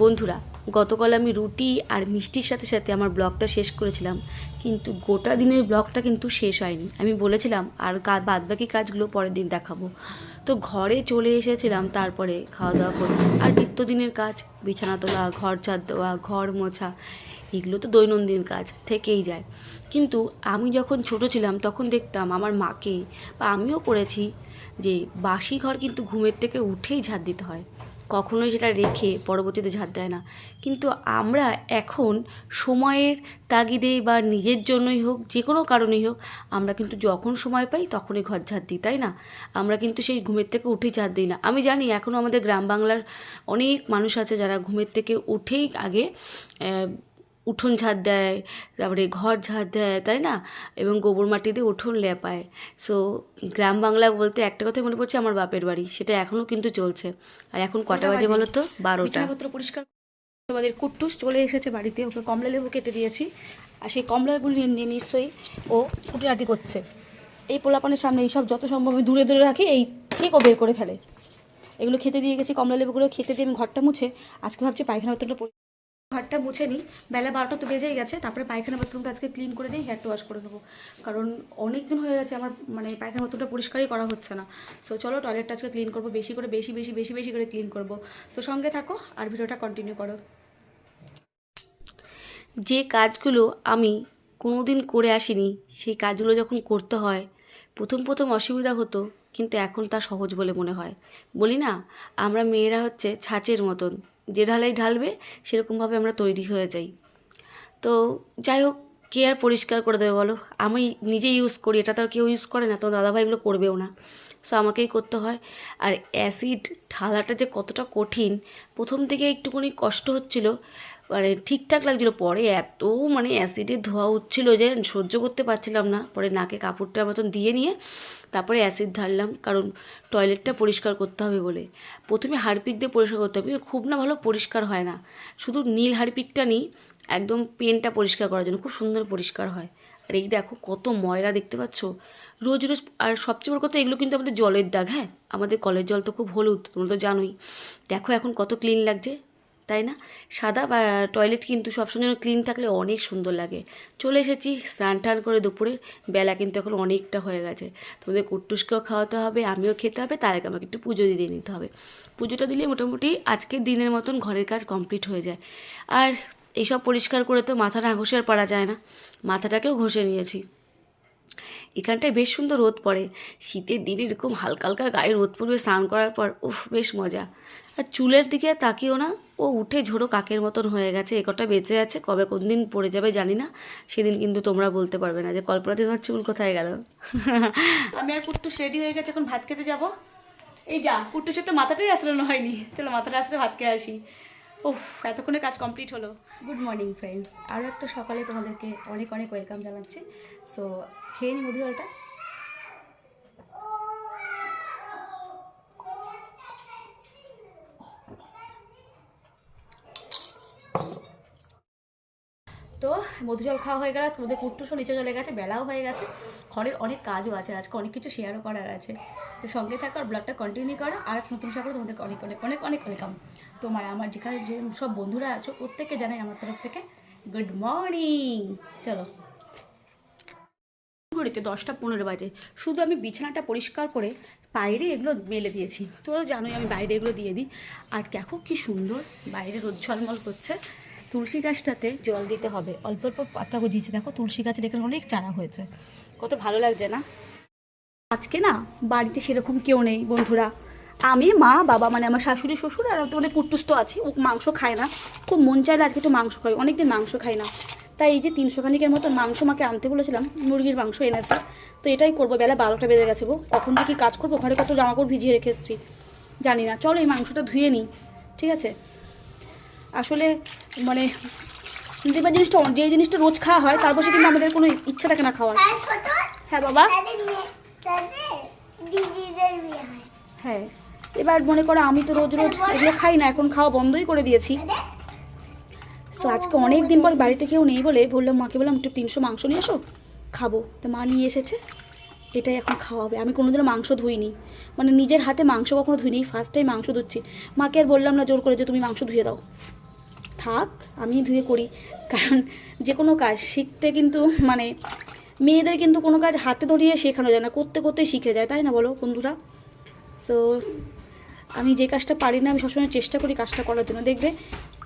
বন্ধুরা, গতকাল আমি রুটি আর মিষ্টির সাথে সাথে আমার ব্লগটা শেষ করেছিলাম, কিন্তু গোটা দিনের ব্লগটা কিন্তু শেষ হয়নি। আমি বলেছিলাম, আর বাদবাকি কাজগুলো পরের দিন দেখাবো। তো ঘরে চলে এসেছিলাম, তারপরে খাওয়া দাওয়া করে, আর নিত্যদিনের কাজ, বিছানা তোলা, ঘর ছাদ দেওয়া, ঘর মোছা, এগুলো তো দৈনন্দিন কাজ, থেকেই যায়। কিন্তু আমি যখন ছোট ছিলাম, তখন দেখতাম আমার মাকে বা আমিও করেছি যে বাসি ঘর কিন্তু ঘুমের থেকে উঠেই ঝাড় দিতে হয়। কখনোই সেটা রেখে পরবর্তীতে ঝাড় দেয় না। কিন্তু আমরা এখন সময়ের তাগিদে বা নিজের জন্যই হোক যে কোনো কারণেই হোক, আমরা কিন্তু যখন সময় পাই তখনই ঘর ঝাড় দিই, তাই না? আমরা কিন্তু সেই ঘুমের থেকে উঠেই ঝাড় দিই না। আমি জানি এখনও আমাদের গ্রাম বাংলার অনেক মানুষ আছে যারা ঘুমের থেকে উঠেই আগে উঠোন ঝাড় দেয় তারপরে ঘর ঝাড় দেয় তাই না? এবং গোবর মাটি দিয়ে উঠোন লেপায়। সো গ্রাম বাংলা বলতে একটা কথাই মনে পড়ছে আমার বাপের বাড়ি সেটা এখনও কিন্তু চলছে। আর এখন কটা বাজে বলো তো বারোটা। পরিষ্কার আমাদের কুট্টুস চলে এসেছে বাড়িতে ওকে কমলা লেবু কেটে দিয়েছি। আর সেই কমলা লেবু নিয়ে নিয়ে নিশ্চয়ই ও কুটিরাটি করছে। এই পোলাপানের সামনে এইসব যত সম্ভব আমি দূরে দূরে রাখি এই ঠিক ও বের করে ফেলে। এগুলো খেতে দিয়ে গেছি কমলা লেবুগুলো খেতে দিয়ে আমি ঘরটা মুছে। আজকে ভাবছি পায়খানা পরি- ঘরটা মুছে নিই। বেলা বারোটা তো বেজেই গেছে, তারপরে পায়খানা বাথরুমটা আজকে ক্লিন করে নিই হেয়ার টু ওয়াশ করে নেব। কারণ অনেক দিন হয়ে গেছে আমার মানে পায়খানা বাথরুমটা পরিষ্কারই করা হচ্ছে না। সো চলো টয়লেটটা আজকে ক্লিন করব, বেশি করে, বেশি বেশি বেশি বেশি করে ক্লিন করব। তো সঙ্গে থাকো আর ভিডিওটা কন্টিনিউ করো। যে কাজগুলো আমি কোনো দিন করে আসিনি, সেই কাজগুলো যখন করতে হয়, প্রথম প্রথম অসুবিধা হতো, কিন্তু এখন তা সহজ বলে মনে হয়। বলি না, আমরা মেয়েরা হচ্ছে ছাঁচের মতন। যে ঢালাই ঢালবে সেরকমভাবে আমরা তৈরি হয়ে যাই। তো যাই হোক, কে আর পরিষ্কার করে দেবে বলো? আমি নিজে ইউজ করি, এটা তো আর কেউ ইউজ করে না তো দাদাভাই এগুলো করবেও না। সো আমাকেই করতে হয়। আর অ্যাসিড ঢালাটা যে কতটা কঠিন, প্রথম থেকে একটুখানি কষ্ট হচ্ছিল মানে ঠিকঠাক লাগছিল। পরে এত মানে অ্যাসিডের ধোয়া উঠছিল যে সহ্য করতে পারছিলাম না। পরে নাকে কাপড়টা মতন দিয়ে নিয়ে তারপরে অ্যাসিড ঢাললাম। কারণ টয়লেটটা পরিষ্কার করতে হবে বলে। প্রথমে হারপিক দিয়ে পরিষ্কার করতে হবে। খুব না ভালো পরিষ্কার হয় না। শুধু নীল হারপিকটা নিই, একদম পেনটা পরিষ্কার করার জন্য। খুব সুন্দর পরিষ্কার হয়। আর এই দেখো কত ময়লা দেখতে পাচ্ছ। রোজ রোজ আর সবচেয়ে বড় কথা এগুলো কিন্তু আমাদের জলের দাগ হ্যাঁ? আমাদের কলের জল তো খুব হলুদ, তোমরা তো জানোই। দেখো এখন কত ক্লিন লাগছে। তাই না? সাদা টয়লেট কিন্তু সবসময় যেন ক্লিন থাকলে অনেক সুন্দর লাগে। চলে এসেছি স্নান টান করে দুপুরে, বেলা কিন্তু এখন অনেকটা হয়ে গেছে। তোমাদের কুট্টুসকেও খাওয়াতে হবে, আমিও খেতে হবে, তার আগে আমাকে একটু পুজো দিয়ে নিতে হবে। পুজোটা দিলে মোটামুটি আজকের দিনের মতন ঘরের কাজ কমপ্লিট হয়ে যায়। আর এইসব পরিষ্কার করে তো মাথা না ঘষে আর পারা যায় না। মাথাটাকেও ঘষে নিয়েছি। এখানটায় বেশ সুন্দর রোদ পড়ে। শীতের দিনে এরকম হালকা হালকা গায়ে রোদ পড়বে স্নান করার পর, উফ, বেশ মজা। আর চুলের দিকে তাকিও না। ও উঠে ঝোড়ো কাকের মতন হয়ে গেছে একটা বেঁচে আছে, কবে কোন দিন পড়ে যাবে জানি না। সেদিন কিন্তু তোমরা বলতে পারবে না যে কল্পনাতে তোমার চুল কোথায় গেল। আমি আর কুট্টু রেডি হয়ে গেছে, এখন ভাত খেতে যাব। এই যা কুট্টু সে তো মাথাটাই আশ্রানো হয়নি। চলো মাথাটা আশ্রে ভাত খেয়ে আসি। উফ, এতক্ষণে কাজ কমপ্লিট হলো। গুড মর্নিং ফ্রেন্ডস আরও একটা সকালে তোমাদেরকে অনেক অনেক ওয়েলকাম জানাচ্ছি। সো খেয়ে নি মধু তো মধু জল খাওয়া হয়ে গেল, তোমাদের কুট্টুসও নিচে চলে গেছে, বেলাও হয়ে গেছে। ঘরের অনেক কাজও আছে, আজকে অনেক কিছু শেয়ারও করার আছে। তো সঙ্গে থাকো আর ব্লগটা কন্টিনিউ করো। আর নতুন সকালে তোমাদেরকে অনেক অনেক অনেক অনেক ওয়েলকাম তোমার আমার যেখানে যে সব বন্ধুরা আছো প্রত্যেকে জানাই আমার তরফ থেকে গুড মর্নিং চলো। ঘড়িতে দশটা পনেরো বাজে। শুধু আমি বিছানাটা পরিষ্কার করে বাইরে এগুলো মেলে দিয়েছি। তোরা জানোই আমি বাইরে এগুলো দিয়ে দিই। আর দেখো কি সুন্দর বাইরে রোদ ঝলমল করছে। তুলসী গাছটাতে জল দিতে হবে। অল্প অল্প পাতা গজিয়েছে। দেখো, তুলসী গাছের এখানে অনেক চারা হয়েছে। কত ভালো লাগছে না? আজকে না, বাড়িতে সেরকম কেউ নেই, বন্ধুরা। আমি, মা, বাবা মানে আমার শাশুড়ি, শ্বশুর আর তোমাদের কুট্টুস তো আছে। ও মাংস খায় না। খুব মন চাইলে আজকে একটু মাংস খাই। অনেকদিন মাংস খাই না। তাই এই যে তিনশো খানিকের মতন মাংস মাকে আনতে বলেছিলাম, মুরগির মাংস এনেছে। তো এটাই করব। বেলা বারোটা বেজে গেছে গো। কখন কি কাজ করব? ঘরে কত জামা কাপড় ভিজিয়ে রেখে এসেছি। জানি না। চলো এই মাংসটা ধুয়ে নিই। ঠিক আছে? আসলে মানে দেখবা জিনিসটা যে জিনিসটা রোজ খাওয়া হয় তারপর সে কিন্তু আমাদের কোনো ইচ্ছা থাকে না খাওয়ার। হ্যাঁ বাবা। হয়। এবার মনে করো আমি তো রোজ রোজ এগুলো খাই না এখন খাওয়া বন্ধই করে দিয়েছি। সো আজকে অনেক দিন পর বাড়িতে কেউ নেই বলে বললাম মাকে বললাম একটু তিনশো মাংস নিয়ে এসো খাব। তো মা নিয়ে এসেছে এটাই এখন খাওয়া হবে আমি কোনোদিনও মাংস ধুইনি। মানে নিজের হাতে মাংস কখনো ধুইনি ফার্স্ট টাইম মাংস ধুচ্ছি। মাকে আর বললাম না জোর করে যে তুমি মাংস ধুয়ে দাও। থাক আমি ধুয়ে করি। কারণ যে কোনো কাজ শিখতে কিন্তু মানে মেয়েদের কিন্তু কোনো কাজ হাতে ধরিয়ে শেখানো যায় না, করতে করতে শিখে যায়, তাই না বলো বন্ধুরা? সো আমি যে কাজটা পারি না, আমি সবসময় চেষ্টা করি কাজটা করার জন্য। দেখবে,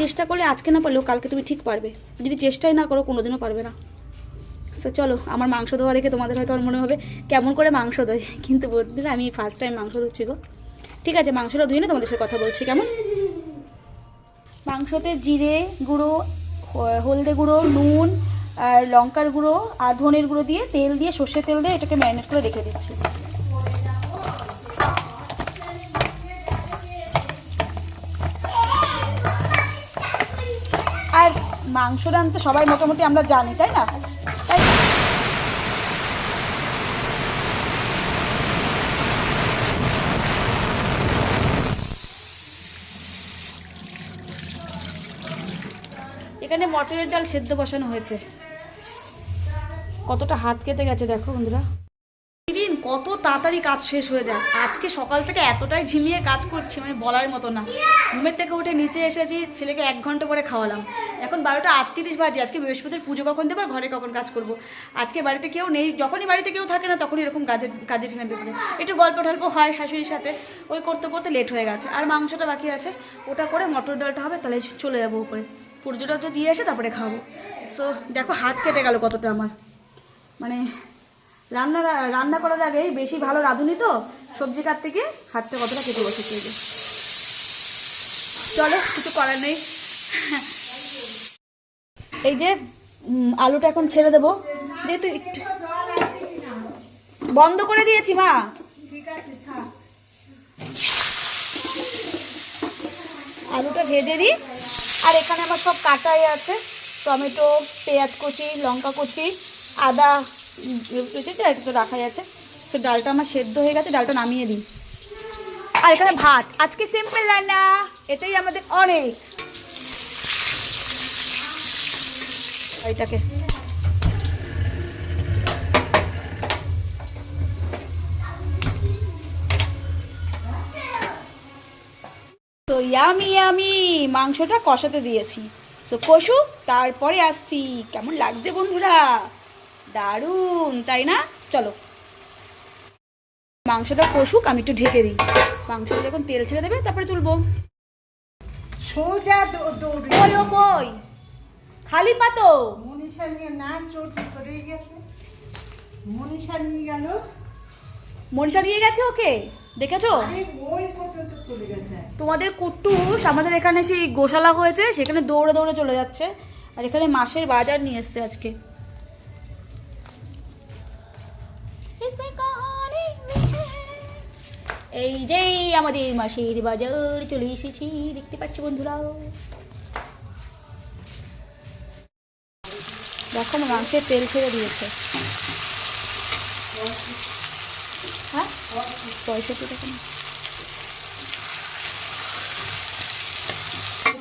চেষ্টা করলে আজকে না পারলেও কালকে তুমি ঠিক পারবে। যদি চেষ্টাই না করো, কোনোদিনও পারবে না। সো চলো, আমার মাংস ধোয়া দেখে তোমাদের হয়তো আমার মনে হবে, কেমন করে মাংস ধোয় কিন্তু বন্ধুরা, আমি ফার্স্ট টাইম মাংস ধুচ্ছি গো। ঠিক আছে, মাংসটা ধুয়ে না তোমাদের সাথে কথা বলছি, কেমন? মাংসতে জিরে গুঁড়ো, হলদে গুঁড়ো, নুন আর লঙ্কার গুঁড়ো আর ধনের গুঁড়ো দিয়ে তেল দিয়ে সর্ষে তেল দিয়ে এটাকে ম্যারিনেট করে রেখে দিচ্ছি আর মাংস রান্তে সবাই মোটামুটি আমরা জানি, তাই না? এখানে মটরের ডাল সেদ্ধ বসানো হয়েছে। কতটা হাত কেটে গেছে দেখো বন্ধুরা। দিন কত তাড়াতাড়ি কাজ শেষ হয়ে যায়। আজকে সকাল থেকে এতটাই ঝিমিয়ে কাজ করছি মানে বলার মতো না। ঘুমের থেকে উঠে নিচে এসেছি, ছেলেকে এক ঘণ্টা পরে খাওয়ালাম। এখন বারোটা আটত্রিশ বাজে, আজকে বৃহস্পতির পুজো কখন দেবো ঘরে কখন কাজ করব? আজকে বাড়িতে কেউ নেই, যখনই বাড়িতে কেউ থাকে না, তখনই এরকম কাজে কাজে টেনে বেরোবে একটু গল্প টল্প হয় শাশুড়ির সাথে, ওই করতে করতে লেট হয়ে গেছে। আর মাংসটা বাকি আছে, ওটা করে মটর ডালটা হবে, তাহলে চলে যাব উপরে। পুজোটা তো দিয়ে এসে তারপরে খাব। সো দেখো হাত কেটে গেল কতটা আমার। মানে রান্না রান্না করার আগে বেশি ভালো রাঁধুনি তো সবজি কাটতে গিয়ে হাতটা কতটা কেটে বসেছে এই চলো কিছু করার নেই। এই যে আলুটা এখন ছেড়ে দেবো। যেহেতু একটু বন্ধ করে দিয়েছি মা। আলুটা ভেজে দিই। আর এখানে আমার সব কাটাই আছে। টমেটো, পেঁয়াজ কুচি, লঙ্কা কুচি, আদা রাখাই আছে। সে ডালটা আমার সেদ্ধ হয়ে গেছে, ডালটা নামিয়ে দিই। আর এখানে ভাত। আজকে সিম্পল রান্না, এটাই আমাদের অনেক। এটাকে তো ইয়ামি ইয়ামি মাংসটা কষাতে দিয়েছি। তো কষু তারপরে আসছি। কেমন লাগছে বন্ধুরা? দারুণ তাই না? চলো। মাংসটা কষুক আমি একটু ঢেকে দিই। মাংসটা যখন তেল ছেড়ে দেবে তারপরে তুলবো। সোজা দৌ- দৌড়ে। কই ও কই? খালি পাতো? মনীষা নিয়ে না চোট করে গেছে। মনীষা নিয়ে গেল। মনীষা নিয়ে গেছে ওকে? দেখেছ? ওই পর্যন্ত তোমাদের কুট্টুস আমাদের এখানে সেই গোশালা হয়েছে, সেখানে দৌড়ে দৌড়ে চলে যাচ্ছে। আর এখানে মাসের বাজার নিয়ে এসছে আজকে। এই যে আমাদের মাসের বাজার, চলে এসেছি। দেখতে পাচ্ছ বন্ধুরা। দেখো মাংসের তেল ছেড়ে দিয়েছে। হ্যাঁ? পঁয়ষট্টি টাকা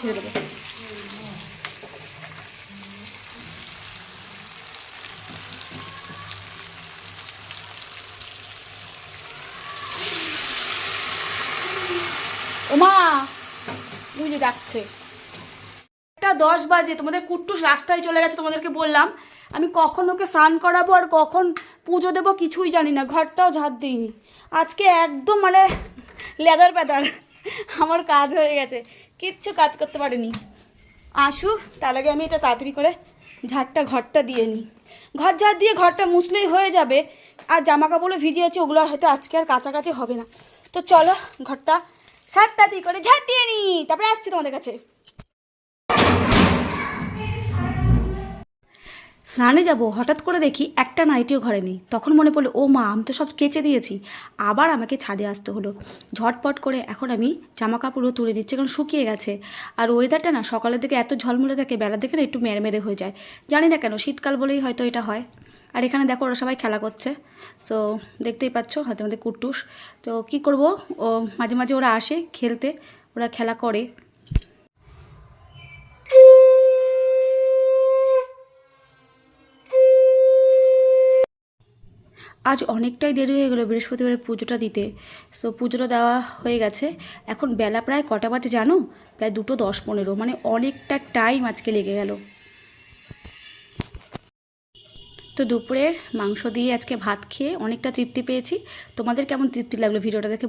ছেড়ে দেবো। ওমা বুঝে ডাকছে। একটা দশ বাজে, তোমাদের কুট্টুস রাস্তায় চলে গেছে, তোমাদেরকে বললাম। আমি কখন ওকে স্নান করাবো আর কখন পুজো দেবো কিছুই জানি না, ঘরটাও ঝাড় দিইনি। আজকে একদম মানে লেদার পেদার আমার কাজ হয়ে গেছে। কিচ্ছু কাজ করতে পারেনি। আসুক তার আগে আমি এটা তাড়াতাড়ি করে ঝাড়টা, ঘরটা দিয়ে নিই। ঘর ঝাড় দিয়ে ঘরটা মুছলেই হয়ে যাবে। আর জামা কাপড়ও ভিজে আছে, ওগুলো আর হয়তো আজকে আর কাছাকাছি হবে না। তো চলো, ঘরটা সাত তাড়াতাড়ি করে ঝাড় দিয়ে নিই। তারপরে আসছি তোমাদের কাছে। স্নানে যাব, হঠাৎ করে দেখি একটা নাইটিও ঘরে নেই। তখন মনে পড়ল, ও মা, আমি তো সব কেচে দিয়েছি। আবার আমাকে ছাদে আসতে হলো। ঝটপট করে এখন আমি জামা কাপড়ও তুলে দিচ্ছি কারণ শুকিয়ে গেছে। আর ওয়েদারটা না, সকালের দিকে এত ঝলমলে থাকে বেলার দিকে না একটু মেরে হয়ে যায়। জানি না কেন, শীতকাল বলেই হয়তো এটা হয়। আর এখানে দেখো, ওরা সবাই খেলা করছে। তো দেখতেই পাচ্ছ, হয়তো আমাদের কুট্টুস। তো কি করব, ও, মাঝে মাঝে ওরা আসে খেলতে, ওরা খেলা করে। আজ অনেকটাই দেরি হয়ে গেলো বৃহস্পতিবার পুজোটা দিতে। সো পুজোটা দেওয়া হয়ে গেছে। এখন বেলা প্রায় কটা বাজে জানো? প্রায় দুটো দশ পনেরো। মানে অনেকটা টাইম আজকে লেগে গেল। তো দুপুরের মাংস দিয়ে আজকে ভাত খেয়ে অনেকটা তৃপ্তি পেয়েছি। তোমাদের কেমন তৃপ্তি লাগল ভিডিওটা দেখে